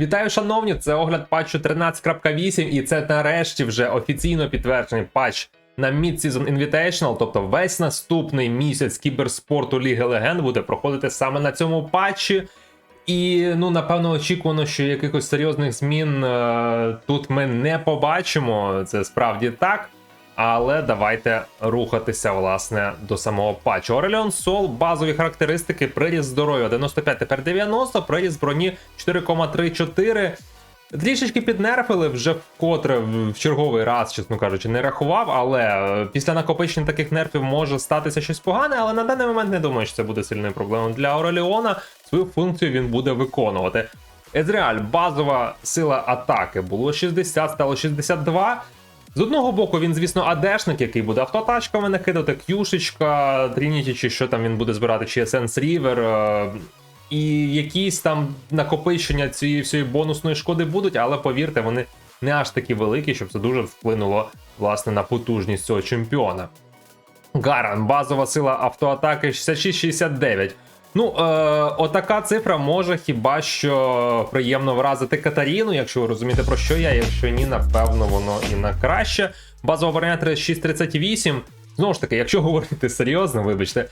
Вітаю, шановні! Це огляд патчу 13.8, і це нарешті вже офіційно підтверджений патч на Mid-Season Invitational, тобто весь наступний місяць кіберспорту Ліги Легенд буде проходити саме на цьому патчі. І ну напевно очікувано, що якихось серйозних змін е, тут ми не побачимо. Це справді так. Але давайте рухатися власне до самого патчу. Ореліон Сол, базові характеристики, приріст здоров'я 95, тепер 90, приріст броні 4,34. Трішечки піднерфили вже вкотре в черговий раз, чесно кажучи, не рахував, але е, після накопичення таких нерфів може статися щось погане, але на даний момент не думаю, що це буде сильною проблемою для Ореліона. Свою функцію він буде виконувати. Ezreal, базова сила атаки було 60, стало 62. З одного боку, він, звісно, адешник, який буде автотачками накидати, к'юшечка, Трініті, чи що там він буде збирати, чи Essence River, е, і якісь там накопичення цієї всієї бонусної шкоди будуть, але повірте, вони не аж такі великі, щоб це дуже вплинуло власне на потужність цього чемпіона. Гаран, базова сила автоатаки 66-69. Ну, е, отака цифра може хіба що приємно вразити Катаріну, якщо ви розумієте про що я, якщо ні, напевно, воно і на краще. Базова броня 3638. Знову ж таки, якщо говорити серйозно, вибачте,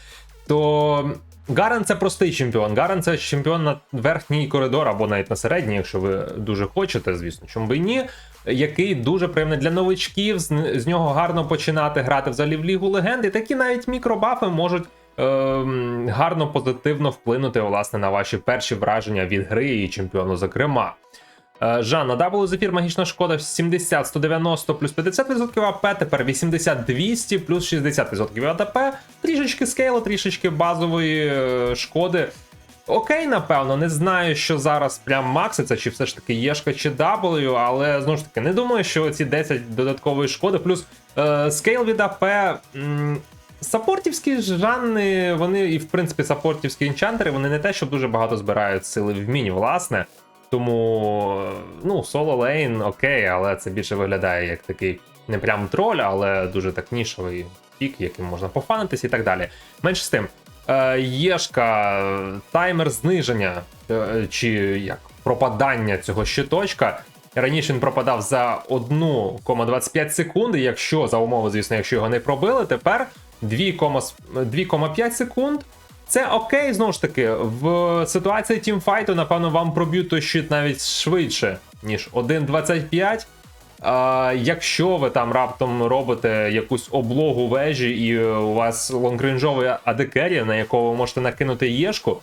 то Гарен це простий чемпіон. Гарен це чемпіон на верхній коридор або навіть на середній, якщо ви дуже хочете, звісно, чому би ні. Який дуже приємний для новичків, з, з нього гарно починати грати взагалі в Лігу легенд, і такі навіть мікробафи можуть гарно позитивно вплинути власне на ваші перші враження від гри і чемпіону, зокрема. Е, Жан, на W зефір магічна шкода 70, 190 плюс 50% АП, тепер 80, 200 плюс 60% АДП, трішечки скейлу, трішечки базової е, шкоди. Окей, напевно, не знаю, що зараз прям макситься, чи все ж таки Єшка чи W, але знову ж таки, не думаю, що ці 10 додаткової шкоди, плюс е, скейл від АП. М Саппортівські жанни, вони і в принципі саппортівські інчантери, вони не те, щоб дуже багато збирають сили вмінь, власне. Тому, ну, соло лейн окей, але це більше виглядає як такий не прям троль, але дуже так нішовий пік, яким можна пофанитись і так далі. Менше з тим, е, Єшка, таймер зниження е, чи як пропадання цього щиточка. Раніше він пропадав за 1,25 секунди, якщо за умови, звісно, якщо його не пробили, тепер 2,5 секунд. Це окей, знову ж таки, в ситуації тімфайту, напевно, вам проб'ють той щит навіть швидше, ніж 1.25. А, Якщо ви там раптом робите якусь облогу вежі, і у вас лонгрейнджовий адекерія, на якого ви можете накинути єшку,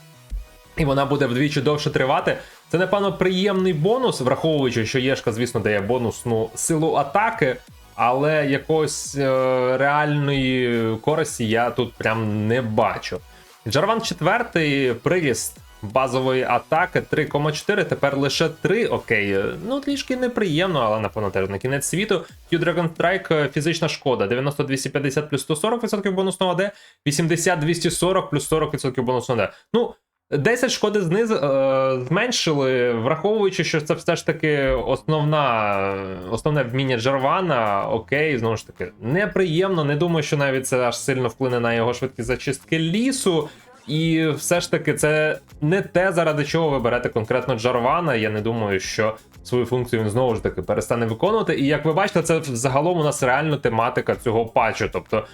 і вона буде вдвічі довше тривати. Це, напевно, приємний бонус, враховуючи, що Єшка, звісно, дає бонусну силу атаки, але якоїсь е реальної користі я тут прям не бачу. Джарван 4 приріст базової атаки 3,4, тепер лише 3. Окей, ну трішки неприємно, але напевно теж на кінець світу. Q-Dragon Strike фізична шкода 90-250 плюс 140% бонусного АД, 80-240 плюс 40% бонусного АД. Ну, 10 шкоди зниз е, зменшили, враховуючи, що це все ж таки основна, основне вміння Джарвана. Окей, знову ж таки, неприємно. Не думаю, що навіть це аж сильно вплине на його швидкі зачистки лісу. І все ж таки, це не те, заради чого ви берете конкретно Джарвана. Я не думаю, що свою функцію він знову ж таки перестане виконувати. І як ви бачите, це загалом у нас реально тематика цього патчу. Тобто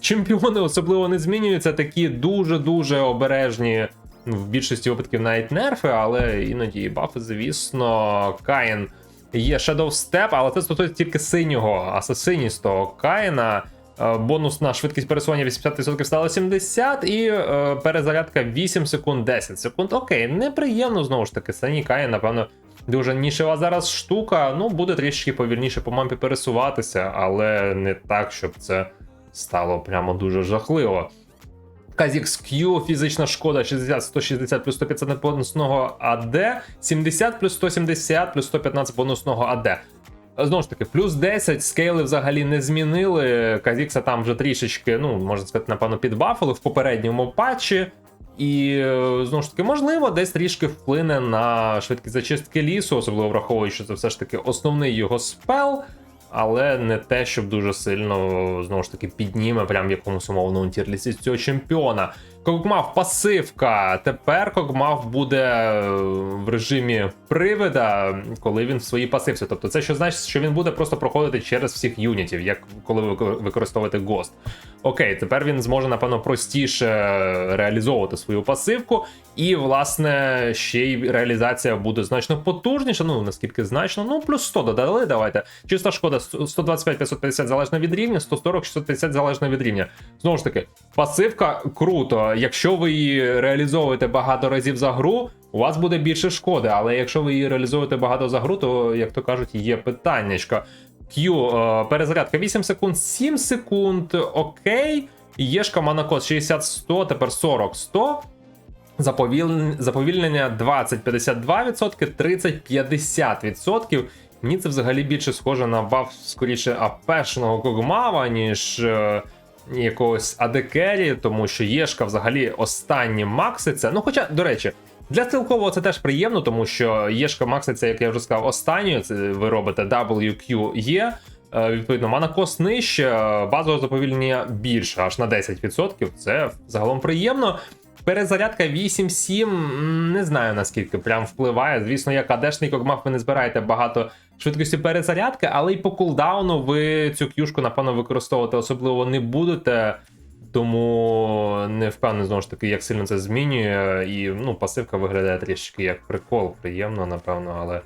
чемпіони особливо не змінюються, такі дуже-дуже обережні. В більшості випадків навіть нерфи, але іноді і бафи, звісно, Каїн є Shadow Step, але це стосується тільки синього асасиністого Каїна. Е, Бонусна швидкість пересування 80% стала 70, і е, перезарядка 8 секунд, 10 секунд. Окей, неприємно знову ж таки. Синій Каїн, напевно, дуже нішева зараз штука. Ну, буде трішки повільніше по мапі пересуватися, але не так, щоб це стало прямо дуже жахливо. Казікс Q, фізична шкода 60, 160 плюс 150 бонусного АД, 70 плюс 170 плюс 115 бонусного АД. Знову ж таки, плюс 10 скейли взагалі не змінили. Казікса там вже трішечки, ну, можна сказати, напевно, підбафили в попередньому патчі. І е, знову ж таки, можливо, десь трішки вплине на швидкість зачистки лісу, особливо враховуючи, що це все ж таки основний його спел, але не те, щоб дуже сильно знову ж таки підніме прям в якомусь умовному тірлісі цього чемпіона. Когмав пасивка. Тепер Когмав буде е, в режимі привида, коли він в своїй пасивці. Тобто, це що значить, що він буде просто проходити через всіх юнітів, як коли ви викор- використовуєте Ghost. Окей, тепер він зможе, напевно, простіше реалізовувати свою пасивку, і, власне, ще й реалізація буде значно потужніша. Ну, наскільки значно, ну, плюс 100 додали, давайте. Чиста шкода 125 550 залежно від рівня, 140 650 залежно від рівня. Знову ж таки, пасивка круто. Якщо ви її реалізовуєте багато разів за гру, у вас буде більше шкоди. Але якщо ви її реалізуєте багато за гру, то, як то кажуть, є питаннячко. Q, е, перезарядка 8 секунд, 7 секунд, окей. Єшка Манакос 60-100, тепер 40-100. Заповільнення 20-52%, 30-50%. Мені це взагалі більше схоже на баф скоріше АПшного Когмава, ніж е, якогось Адекері, тому що Єшка взагалі останні макситься. Ну, хоча, до речі, для цілкового це теж приємно, тому що Єшка макситься, як я вже сказав, останньою. Це ви робите WQE. Е, Відповідно, манакос нижче, е, базове заповільнення більше, аж на 10%. Це загалом приємно. Перезарядка 8-7, не знаю наскільки прям впливає. Звісно, як адешний когмах ви не збираєте багато швидкості перезарядки, але й по кулдауну ви цю кюшку, напевно, використовувати особливо не будете. Тому не впевнений знову ж таки, як сильно це змінює. І ну, пасивка виглядає трішки як прикол, приємно, напевно, але.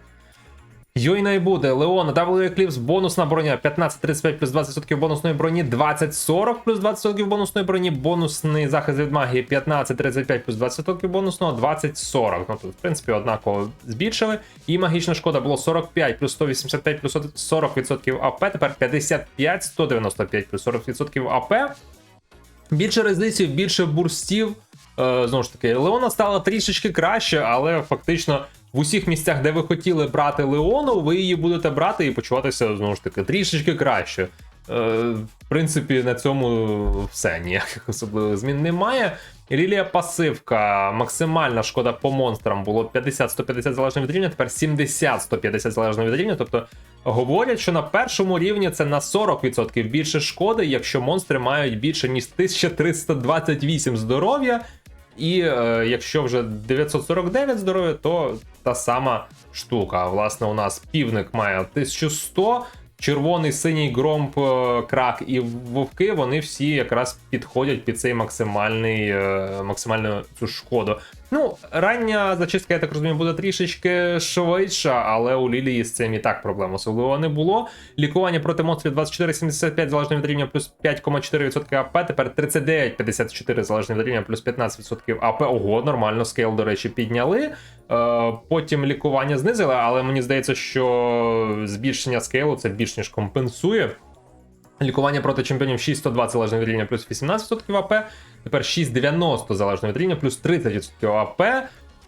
Йойна і буде. Леона, W Eclipse, бонусна броня 15-35 плюс 20% бонусної броні, 20-40 плюс 20% бонусної броні, бонусний захист від магії 15-35 плюс 20% бонусного, 20-40. Ну тут, в принципі, однаково збільшили. І магічна шкода було 45 плюс 185 плюс 40% АП, тепер 55, 195 плюс 40% АП. Більше резистів, більше бурстів. Е, знову ж таки, Леона стала трішечки краще, але фактично в усіх місцях, де ви хотіли брати Леону, ви її будете брати і почуватися знову ж таки трішечки краще. Е, в принципі, на цьому все ніяких особливих змін немає. Рілія пасивка, максимальна шкода по монстрам було 50-150 залежно від рівня, тепер 70-150 залежно від рівня. Тобто говорять, що на першому рівні це на 40% більше шкоди, якщо монстри мають більше ніж 1328 здоров'я. І е, якщо вже 949 здоров'я, то та сама штука. Власне, у нас півник має 1100, червоний, синій громп, е, крак і вовки, вони всі якраз підходять під цей максимальний, е, максимальну цю шкоду. Ну, рання зачистка, я так розумію, буде трішечки швидша, але у Лілії з цим і так проблем особливо не було. Лікування проти монстрів 24,75 залежно від рівня плюс 5,4% АП, тепер 39,54 залежно від рівня плюс 15% АП. Ого, нормально, скейл, до речі, підняли. Е, Потім лікування знизили, але мені здається, що збільшення скейлу це більш ніж компенсує. Лікування проти чемпіонів 6,120 залежно від рівня плюс 18% АП. Тепер 6,90 залежно від рівня, плюс 30% АП.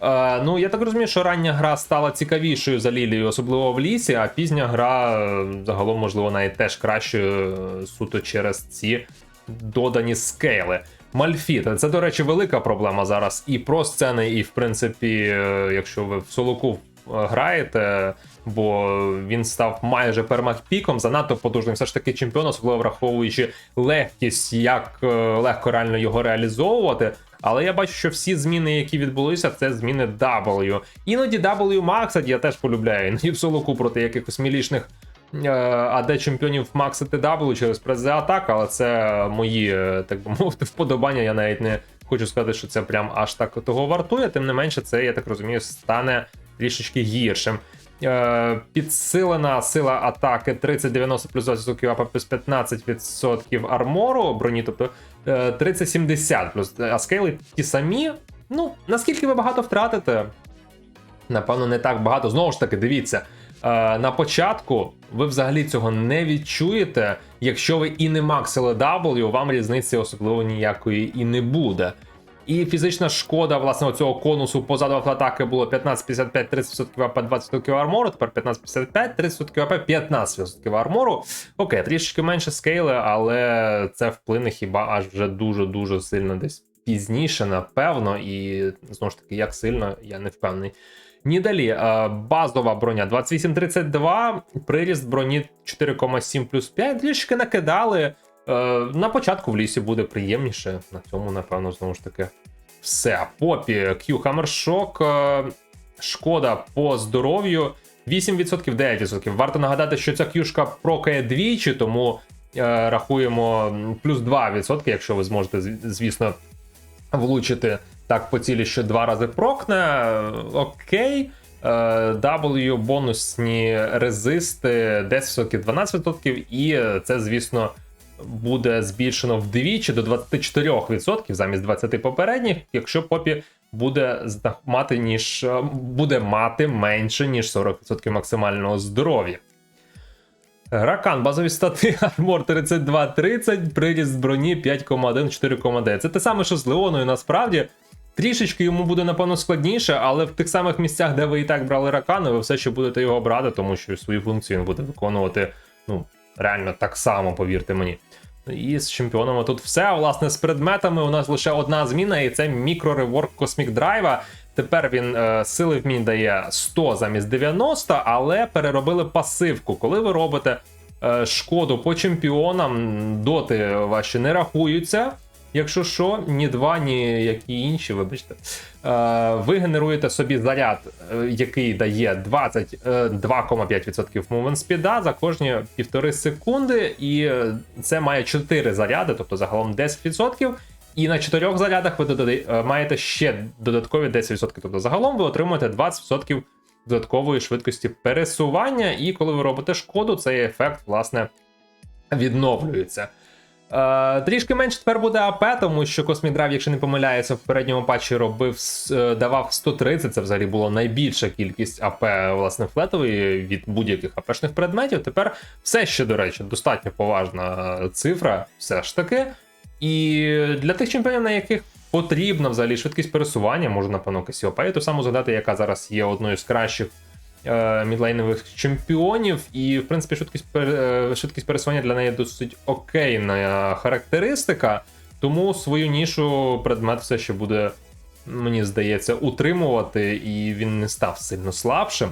Е, ну, я так розумію, що рання гра стала цікавішою за Лілією, особливо в лісі, а пізня гра е, загалом, можливо, навіть теж кращою е, суто через ці додані скейли. Мальфіт. Це, до речі, велика проблема зараз і про сцени, і в принципі, е, якщо ви в солоку е, граєте, бо він став майже пермакпіком, занадто потужним. Все ж таки чемпіон, особливо враховуючи легкість, як е, легко реально його реалізовувати. Але я бачу, що всі зміни, які відбулися, це зміни W. Іноді W максать я теж полюбляю. Іноді в солоку проти якихось мілішних АД чемпіонів максити W через прес атак, але це мої, е, так би мовити, вподобання. Я навіть не хочу сказати, що це прям аж так того вартує. Тим не менше, це, я так розумію, стане трішечки гіршим. Е, Підсилена сила атаки 30-90 плюс 20% АП плюс 15% армору броні, тобто е, 30-70 плюс а скейли ті самі. Ну, наскільки ви багато втратите? Напевно, не так багато. Знову ж таки, дивіться. Е, на початку ви взагалі цього не відчуєте. Якщо ви і не максили W, вам різниці особливо ніякої і не буде. І фізична шкода, власне, цього конусу позаду автоатаки було 15-55, 30% АП, 20% армору, тепер 15-55, 30% АП, 15% армору. Окей, трішки менше скейли, але це вплине хіба аж вже дуже-дуже сильно десь пізніше, напевно, і знову ж таки, як сильно, я не впевнений. Ні далі, е, базова броня 2832, приріст броні 4,7 плюс 5, трішки накидали. Е, на початку в лісі буде приємніше. На цьому, напевно, знову ж таки, все. Попі, Q Хаммершок. Е, шкода по здоров'ю. 8%, 9%. Варто нагадати, що ця кюшка прокає двічі, тому е, рахуємо плюс 2%, якщо ви зможете, звісно, влучити так по цілі, що два рази прокне. Окей. Е, W бонусні резисти 10%, 12%, і це, звісно, буде збільшено вдвічі до 24% замість 20 попередніх, якщо попі буде мати ніж е, буде мати менше ніж 40% максимального здоров'я. Ракан, базові стати, армор 32-30, приріст броні 5,1, 4,9. Це те саме, що з Леоною насправді. Трішечки йому буде, напевно, складніше, але в тих самих місцях, де ви і так брали ракани, ви все ще будете його брати, тому що свої функції він буде виконувати ну, реально так само, повірте мені. І з чемпіонами тут все. Власне з предметами у нас лише одна зміна, і це мікрореворк Космік Драйва. Тепер він е, сили вмінь дає 100 замість 90, але переробили пасивку. Коли ви робите е, шкоду по чемпіонам, доти ваші не рахуються. Якщо що, ні два, ні які інші, вибачте. Е, ви генеруєте собі заряд, е, який дає 20, е, 2,5% movement speed за кожні півтори секунди, і це має 4 заряди, тобто загалом 10%. І на 4 зарядах ви е, маєте ще додаткові 10%. Тобто загалом ви отримуєте 20% додаткової швидкості пересування, і коли ви робите шкоду, цей ефект, власне, відновлюється. Е, трішки менше тепер буде АП, тому що Drive, якщо не помиляюся, в передньому патчі робив е, давав 130. Це взагалі була найбільша кількість АП, власне, флетової від будь-яких АПшних предметів. Тепер все ще, до речі, достатньо поважна цифра, все ж таки. І для тих чемпіонів, на яких потрібна взагалі швидкість пересування, можу, напевно, Касіопею ту саму згадати, яка зараз є одною з кращих мідлейнових чемпіонів, і в принципі швидкість, е, швидкість пересування для неї досить окейна характеристика. Тому свою нішу предмет все ще буде, мені здається, утримувати, і він не став сильно слабшим.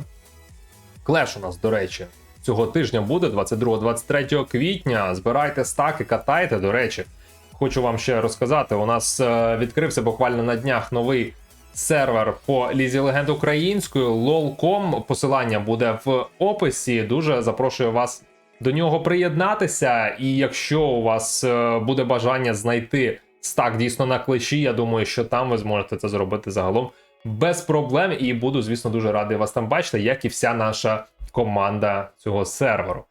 Клеш у нас, до речі, цього тижня буде 22-23 квітня. Збирайте стаки, катайте. До речі, хочу вам ще розказати: у нас е, відкрився буквально на днях новий сервер по Лізі Легенд українською lol.com. Посилання буде в описі. Дуже запрошую вас до нього приєднатися. І якщо у вас е, буде бажання знайти стак дійсно на клечі, я думаю, що там ви зможете це зробити загалом без проблем. І буду, звісно, дуже радий вас там бачити, як і вся наша команда цього серверу.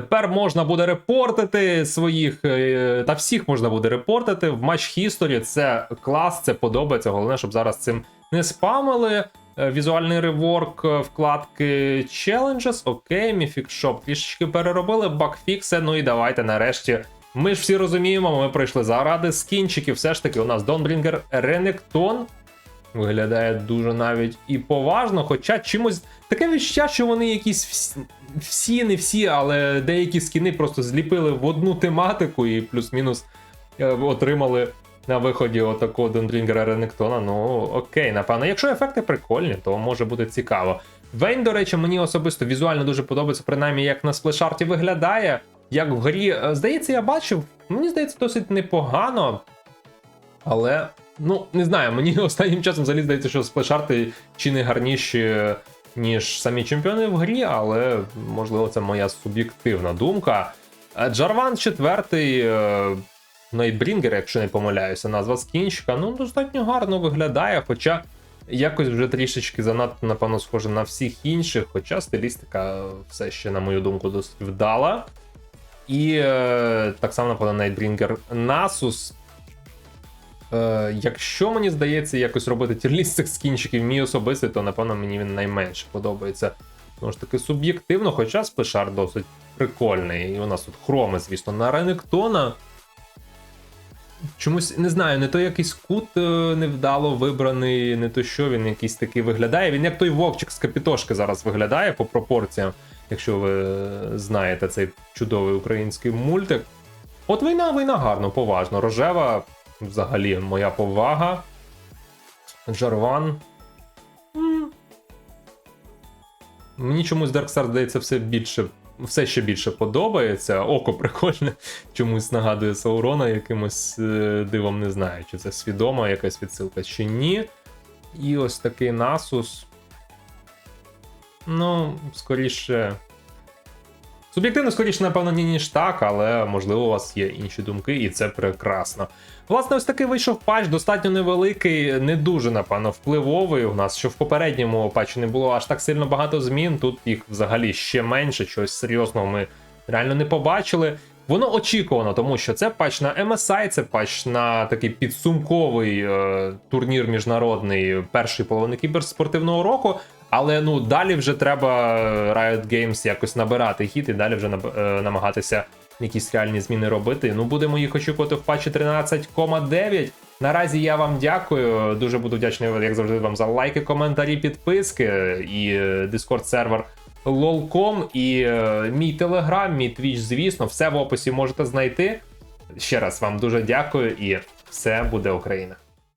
Тепер можна буде репортити своїх, е, та всіх можна буде репортити в матч History. Це клас, це подобається. Головне, щоб зараз цим не спамили. Е, Візуальний реворк е, вкладки Challenges, окей, Mythic Shop трішечки переробили, багфікси. Ну і давайте нарешті. Ми ж всі розуміємо, ми прийшли заради скінчиків. Все ж таки, у нас Dawnbringer Renekton виглядає дуже навіть і поважно, хоча чимось таке відчуття, що вони якісь всі, всі, не всі, але деякі скіни просто зліпили в одну тематику і плюс-мінус е, отримали на виході отакого Дендрінгера Ренектона. Ну окей, напевно. Якщо ефекти прикольні, то може бути цікаво. Вейн, до речі, мені особисто візуально дуже подобається, принаймні як на сплешарті виглядає. Як в грі, е, здається, я бачив, мені здається, досить непогано. Але, ну, не знаю, мені останнім часом взагалі здається, що сплешарти чи не гарніші, ніж самі чемпіони в грі, але можливо це моя суб'єктивна думка. Е, Джарван четвертий, е, Найтбрінгер, якщо не помиляюся, назва скінчика, ну достатньо гарно виглядає, хоча якось вже трішечки занадто, напевно, схоже на всіх інших, хоча стилістика все ще, на мою думку, досить вдала. І е, так само, напевно, Найтбрінгер Nasus. Е, якщо мені здається якось робити тірліст цих скінчиків, мій особистий, то напевно мені він найменше подобається. Тому ж таки, суб'єктивно, хоча сплешар досить прикольний. І у нас тут хроми, звісно, на Ренектона. Чомусь не знаю, не то якийсь кут е, невдало вибраний, не то що він якийсь такий виглядає. Він як той вовчик з капітошки зараз виглядає по пропорціям, якщо ви знаєте цей чудовий український мультик. От війна, війна гарно, поважно. Рожева, взагалі, моя повага. Джарван. Мені чомусь Darkstar здається все більше все ще більше подобається. Око прикольне, чомусь нагадує Саурона якимось е, дивом, не знаю, чи це свідома якась відсилка, чи ні. І ось такий Nasus. Ну, скоріше. Суб'єктивно, скоріше, напевно, ні, ніж так, але можливо у вас є інші думки, і це прекрасно. Власне, ось такий вийшов патч, достатньо невеликий, не дуже, напевно, впливовий у нас, що в попередньому патчі не було аж так сильно багато змін. Тут їх взагалі ще менше, чогось серйозного ми реально не побачили. Воно очікувано, тому що це патч на MSI, це патч на такий підсумковий е, турнір міжнародний першої половини кіберспортивного року. Але ну далі вже треба е, Riot Games якось набирати хід і далі вже е, намагатися якісь реальні зміни робити. Ну будемо їх очікувати в патчі 13,9. Наразі я вам дякую. Дуже буду вдячний, як завжди, вам за лайки, коментарі, підписки і е, Discord сервер lol.com і е, мій телеграм, мій твіч, звісно, все в описі можете знайти. Ще раз вам дуже дякую і все буде Україна.